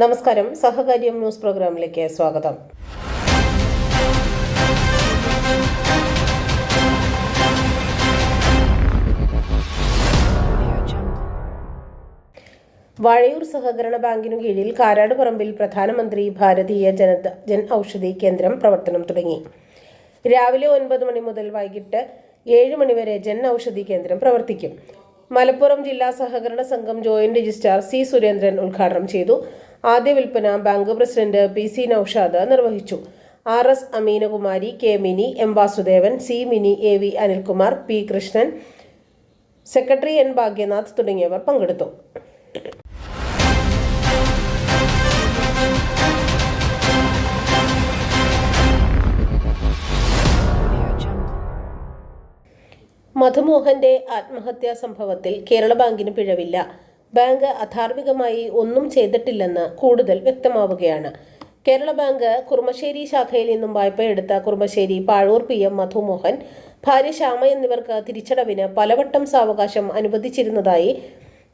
നമസ്കാരം. സഹകാര്യം ന്യൂസ് പ്രോഗ്രാമിലേക്ക് സ്വാഗതം. വാഴയൂർ സഹകരണ ബാങ്കിനു കീഴിൽ കാരാട് പറമ്പിൽ പ്രധാനമന്ത്രി ഭാരതീയ ജനത ജൻ ഔഷധി കേന്ദ്രം പ്രവർത്തനം തുടങ്ങി. രാവിലെ ഒൻപത് മണി മുതൽ വൈകിട്ട് ഏഴ് മണിവരെ ജൻ ഔഷധി കേന്ദ്രം പ്രവർത്തിക്കും. മലപ്പുറം ജില്ലാ സഹകരണ സംഘം ജോയിന്റ് രജിസ്ട്രാർ സി സുരേന്ദ്രൻ ഉദ്ഘാടനം ചെയ്തു. ആദ്യ വിൽപ്പന bank president P C Noushad നിർവഹിച്ചു. R S Ameenakumari K Mini M Vasudevan C Mini A V Anilkumar P Krishnan secretary N Bhagyanath തുടങ്ങിയവർ പങ്കെടുത്തു. മധുമോഹന്റെ ആത്മഹത്യാ സംഭവത്തിൽ കേരള ബാങ്കിന് പിഴവില്ല. ബാങ്ക് അധാർമികമായി ഒന്നും ചെയ്തിട്ടില്ലെന്ന് കൂടുതൽ വ്യക്തമാവുകയാണ്. കേരള ബാങ്ക് കുറുമശ്ശേരി ശാഖയിൽ നിന്നും വായ്പ എടുത്ത കുറുമശ്ശേരി പാഴൂർ പി എം മധുമോഹൻ ഭാര്യ ശ്യാമ എന്നിവർക്ക് തിരിച്ചടവിന് പലവട്ടം സാവകാശം അനുവദിച്ചിരുന്നതായി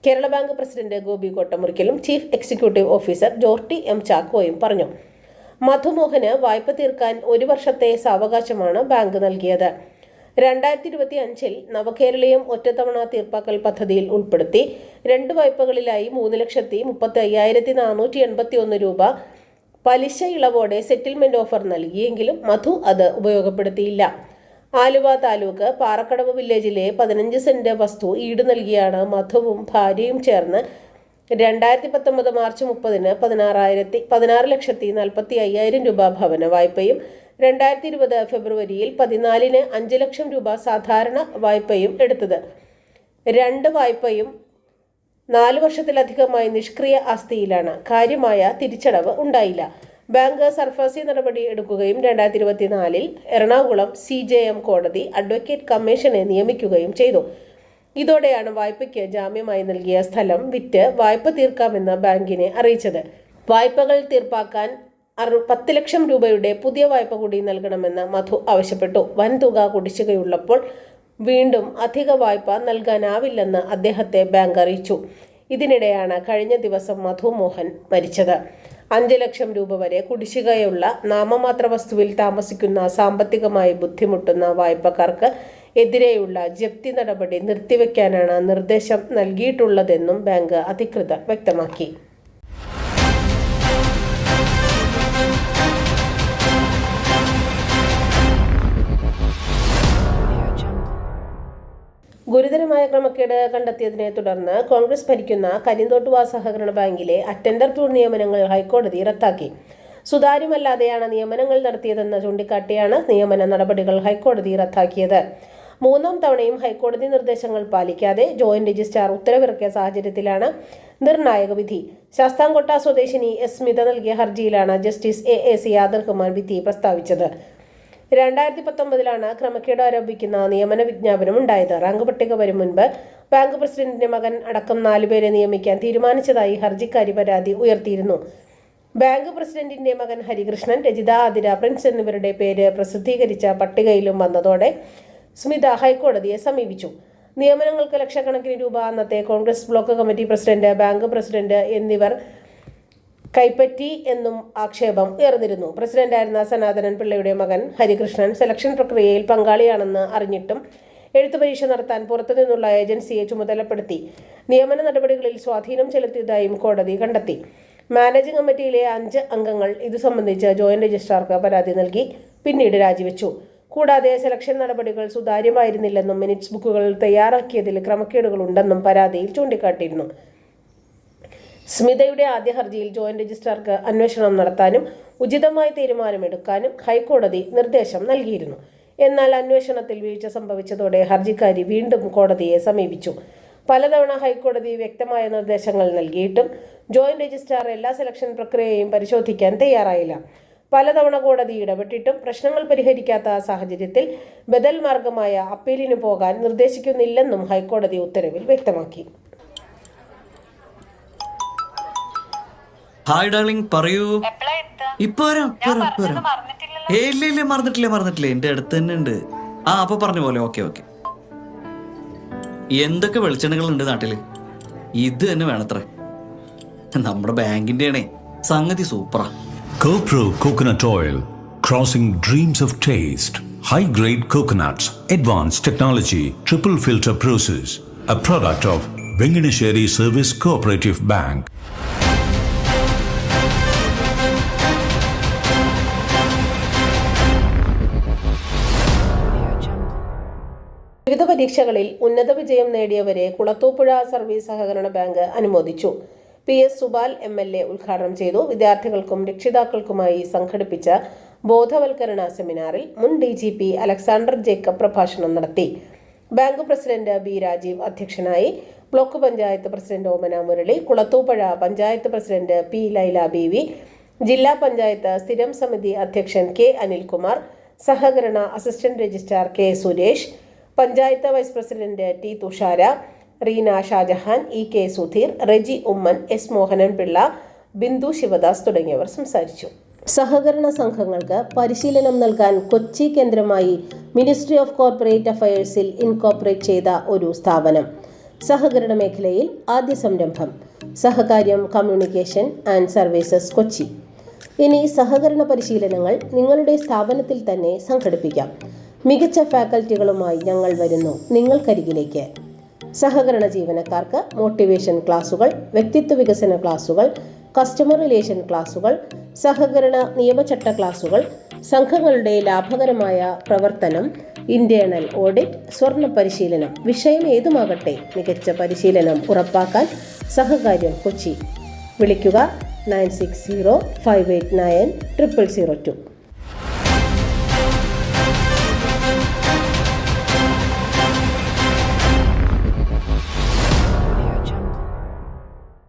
Kerala bank president Gopi കോട്ടമുറിക്കലും chief executive officer Jorty M ചാക്കോയും പറഞ്ഞു. മധുമോഹന് വായ്പ തീർക്കാൻ ഒരു വർഷത്തെ സാവകാശമാണ് ബാങ്ക് നൽകിയത്. രണ്ടായിരത്തി ഇരുപത്തി അഞ്ചിൽ നവകേരളീയം ഒറ്റത്തവണ തീർപ്പാക്കൽ പദ്ധതിയിൽ ഉൾപ്പെടുത്തി രണ്ട് വായ്പകളിലായി മൂന്ന് ലക്ഷത്തി മുപ്പത്തി അയ്യായിരത്തി നാനൂറ്റി എൺപത്തി ഒന്ന് രൂപ പലിശ ഇളവോടെ സെറ്റിൽമെന്റ് ഓഫർ നൽകിയെങ്കിലും മധു അത് ഉപയോഗപ്പെടുത്തിയില്ല. ആലുവ താലൂക്ക് പാറക്കടവ് വില്ലേജിലെ പതിനഞ്ച് സെന്റ് വസ്തു ഈട് നൽകിയാണ് മധുവും ഭാര്യയും ചേർന്ന് രണ്ടായിരത്തി പത്തൊമ്പത് മാർച്ച് മുപ്പതിന് പതിനാറായിരത്തി പതിനാറ് ലക്ഷത്തി നാൽപ്പത്തി അയ്യായിരം രൂപ ഭവന വായ്പയും രണ്ടായിരത്തി ഇരുപത് ഫെബ്രുവരിയിൽ പതിനാലിന് അഞ്ച് ലക്ഷം രൂപ സാധാരണ വായ്പയും എടുത്തത്. രണ്ട് വായ്പയും നാല് വർഷത്തിലധികമായി നിഷ്ക്രിയ ആസ്തിയിലാണ്. കാര്യമായ തിരിച്ചടവ് ഉണ്ടായില്ല. ബാങ്ക് സർഫാസി നടപടി എടുക്കുകയും രണ്ടായിരത്തി ഇരുപത്തിനാലിൽ എറണാകുളം സി ജെ എം കോടതി അഡ്വക്കേറ്റ് കമ്മീഷനെ നിയമിക്കുകയും ചെയ്തു. ഇതോടെയാണ് വായ്പയ്ക്ക് ജാമ്യമായി നൽകിയ സ്ഥലം വിറ്റ് വായ്പ തീർക്കാമെന്ന് ബാങ്കിനെ അറിയിച്ചത്. വായ്പകൾ തീർപ്പാക്കാൻ അറു പത്ത് ലക്ഷം രൂപയുടെ പുതിയ വായ്പ കൂടി നൽകണമെന്ന് മധു ആവശ്യപ്പെട്ടു. വൻതുക കുടിശ്ശികയുള്ളപ്പോൾ വീണ്ടും അധിക വായ്പ നൽകാനാവില്ലെന്ന് അദ്ദേഹത്തെ ബാങ്ക് അറിയിച്ചു. ഇതിനിടെയാണ് കഴിഞ്ഞ ദിവസം മധു മോഹൻ മരിച്ചത്. അഞ്ച് ലക്ഷം രൂപ വരെ കുടിശ്ശികയുള്ള നാമമാത്ര വസ്തുവിൽ താമസിക്കുന്ന സാമ്പത്തികമായി ബുദ്ധിമുട്ടുന്ന വായ്പക്കാർക്ക് എതിരെയുള്ള ജപ്തി നടപടി നിർത്തിവെക്കാനാണ് നിർദ്ദേശം നൽകിയിട്ടുള്ളതെന്നും ബാങ്ക് അധികൃതർ വ്യക്തമാക്കി. ഗുരുതരമായ ക്രമക്കേട് കണ്ടെത്തിയതിനെ തുടർന്ന് കോൺഗ്രസ് ഭരിക്കുന്ന കരിന്തോട്ടുവ സഹകരണ ബാങ്കിലെ അറ്റൻഡർ ടൂർ നിയമനങ്ങൾ ഹൈക്കോടതി റദ്ദാക്കി. സുതാര്യമല്ലാതെയാണ് നിയമനങ്ങൾ നടത്തിയതെന്ന് ചൂണ്ടിക്കാട്ടിയാണ് നിയമന നടപടികൾ ഹൈക്കോടതി റദ്ദാക്കിയത്. മൂന്നാം തവണയും ഹൈക്കോടതി നിർദ്ദേശങ്ങൾ പാലിക്കാതെ ജോയിന്റ് രജിസ്ട്രാർ ഉത്തരവിറക്കിയ സാഹചര്യത്തിലാണ് നിർണായക വിധി. ശാസ്താംകോട്ട സ്വദേശിനി എസ് സ്മിത നൽകിയ ഹർജിയിലാണ് ജസ്റ്റിസ് എ എ സി യാദർ കുമാർ വിധി പ്രസ്താവിച്ചത്. രണ്ടായിരത്തി പത്തൊമ്പതിലാണ് ക്രമക്കേട് ആരോപിക്കുന്ന നിയമന വിജ്ഞാപനം ഉണ്ടായത്. റാങ്ക് പട്ടിക വരും മുൻപ് ബാങ്ക് പ്രസിഡന്റിന്റെ മകൻ അടക്കം നാലുപേരെ നിയമിക്കാൻ തീരുമാനിച്ചതായി ഹർജിക്കാരി പരാതി ഉയർത്തിയിരുന്നു. ബാങ്ക് പ്രസിഡന്റിന്റെ മകൻ ഹരികൃഷ്ണൻ രജിത ആതിര പ്രിൻസ് എന്നിവരുടെ പേര് പ്രസിദ്ധീകരിച്ച പട്ടികയിലും വന്നതോടെ സ്മിത ഹൈക്കോടതിയെ സമീപിച്ചു. നിയമനങ്ങൾക്ക് ലക്ഷക്കണക്കിന് രൂപ അന്നത്തെ Congress block committee president bank president എന്നിവർ കൈപ്പറ്റി എന്നും ആക്ഷേപം ഉയർന്നിരുന്നു. പ്രസിഡന്റായിരുന്ന സനാതനൻ പിള്ളയുടെ മകൻ ഹരികൃഷ്ണൻ സെലക്ഷൻ പ്രക്രിയയിൽ പങ്കാളിയാണെന്ന് അറിഞ്ഞിട്ടും എഴുത്തു പരീക്ഷ നടത്താൻ പുറത്തുനിന്നുള്ള ഏജൻസിയെ ചുമതലപ്പെടുത്തി. നിയമന നടപടികളിൽ സ്വാധീനം ചെലുത്തിയതായും കോടതി കണ്ടെത്തി. മാനേജിംഗ് കമ്മിറ്റിയിലെ അഞ്ച് അംഗങ്ങൾ ഇതു സംബന്ധിച്ച് ജോയിന്റ് രജിസ്ട്രാർക്ക് പരാതി നൽകി പിന്നീട് രാജിവെച്ചു. കൂടാതെ സെലക്ഷൻ നടപടികൾ സുതാര്യമായിരുന്നില്ലെന്നും മിനിറ്റ്സ് ബുക്കുകൾ തയ്യാറാക്കിയതിൽ ക്രമക്കേടുകളുണ്ടെന്നും പരാതിയിൽ ചൂണ്ടിക്കാട്ടിയിരുന്നു. സ്മിതയുടെ ആദ്യ ഹർജിയിൽ ജോയിന്റ് രജിസ്ട്രാർക്ക് അന്വേഷണം നടത്താനും ഉചിതമായ തീരുമാനമെടുക്കാനും ഹൈക്കോടതി നിർദ്ദേശം നൽകിയിരുന്നു. എന്നാൽ അന്വേഷണത്തിൽ വീഴ്ച സംഭവിച്ചതോടെ ഹർജിക്കാരി വീണ്ടും കോടതിയെ സമീപിച്ചു. പലതവണ ഹൈക്കോടതി വ്യക്തമായ നിർദ്ദേശങ്ങൾ നൽകിയിട്ടും ജോയിന്റ് രജിസ്ട്രാർ എല്ലാ സെലക്ഷൻ പ്രക്രിയയും പരിശോധിക്കാൻ തയ്യാറായില്ല. പലതവണ കോടതി ഇടപെട്ടിട്ടും പ്രശ്നങ്ങൾ പരിഹരിക്കാത്ത സാഹചര്യത്തിൽ ബദൽ മാർഗമായ അപ്പീലിന് പോകാൻ നിർദ്ദേശിക്കുന്നില്ലെന്നും ഹൈക്കോടതി ഉത്തരവിൽ വ്യക്തമാക്കി. ഹായ് ഡാർലിംഗ് പറയൂ? ഇപ്പൊ വരാം. ഇല്ല ഇല്ല മറന്നിട്ടില്ല മറന്നിട്ടില്ല. എന്റെ അടുത്ത് തന്നെ ഉണ്ട്. ആ അപ്പൊ പറഞ്ഞ പോലെ. Okay okay. എന്തൊക്കെ വെളിച്ചെണ്ണകൾ ഉണ്ട് നാട്ടിൽ? ഇത് തന്നെ വേണത്രേ. നമ്മുടെ ബാങ്കിന്റെ ആണേ സംഗതി സൂപ്പറാ. CoPro Coconut Oil, crossing dreams of taste. High grade coconuts, advanced technology, triple filter process. A product of Venganesheri Service Cooperative Bank. വിവിധ പരീക്ഷകളിൽ ഉന്നത വിജയം നേടിയവരെ കുളത്തൂപ്പുഴ സർവീസ് സഹകരണ ബാങ്ക് അനുമോദിച്ചു P S Subal M L A ഉദ്ഘാടനം ചെയ്തു. വിദ്യാർത്ഥികൾക്കും രക്ഷിതാക്കൾക്കുമായി സംഘടിപ്പിച്ച ബോധവൽക്കരണ സെമിനാറിൽ മുൻ D G P Alexander Jacob പ്രഭാഷണം നടത്തി. ബാങ്ക് പ്രസിഡന്റ് ബി രാജീവ് അധ്യക്ഷനായി block panchayat president Omana Murali Kulathupuzha panchayat president P Laila B V ജില്ലാ പഞ്ചായത്ത് സ്ഥിരം സമിതി അധ്യക്ഷൻ കെ അനിൽകുമാർ സഹകരണ assistant registrar K Suresh panchayat vice president T Thushara Reena Shajahan E K Sudheer Reji Oommen S Mohanan Pillai Bindu Sivadas തുടങ്ങിയവർ സംസാരിച്ചു. സഹകരണ സംഘങ്ങൾക്ക് പരിശീലനം നൽകാൻ കൊച്ചി കേന്ദ്രമായി മിനിസ്ട്രി ഓഫ് കോർപ്പറേറ്റ് അഫയേഴ്സിൽ ഇൻകോർപ്പറേറ്റ് ചെയ്ത ഒരു സ്ഥാപനം. സഹകരണ മേഖലയിൽ ആദ്യ സംരംഭം. Sahakaryam communication and services Kochi. ഇനി സഹകരണ പരിശീലനങ്ങൾ നിങ്ങളുടെ സ്ഥാപനത്തിൽ തന്നെ സംഘടിപ്പിക്കാം. മികച്ച ഫാക്കൽറ്റികളുമായി ഞങ്ങൾ വരുന്നു. നിങ്ങൾക്കരികിലേക്ക്. സഹകരണ ജീവനക്കാർക്ക് മോട്ടിവേഷൻ ക്ലാസുകൾ വ്യക്തിത്വ വികസന ക്ലാസുകൾ കസ്റ്റമർ റിലേഷൻ ക്ലാസുകൾ സഹകരണ നിയമചട്ട ക്ലാസുകൾ സംഘങ്ങളുടെ ലാഭകരമായ പ്രവർത്തനം ഇന്റേണൽ ഓഡിറ്റ് സ്വർണ പരിശീലനം വിഷയം ഏതുമാകട്ടെ മികച്ച പരിശീലനം ഉറപ്പാക്കാൻ സഹകാര്യം കൊച്ചി. വിളിക്കുക nine six zero five eight nine triple zero two.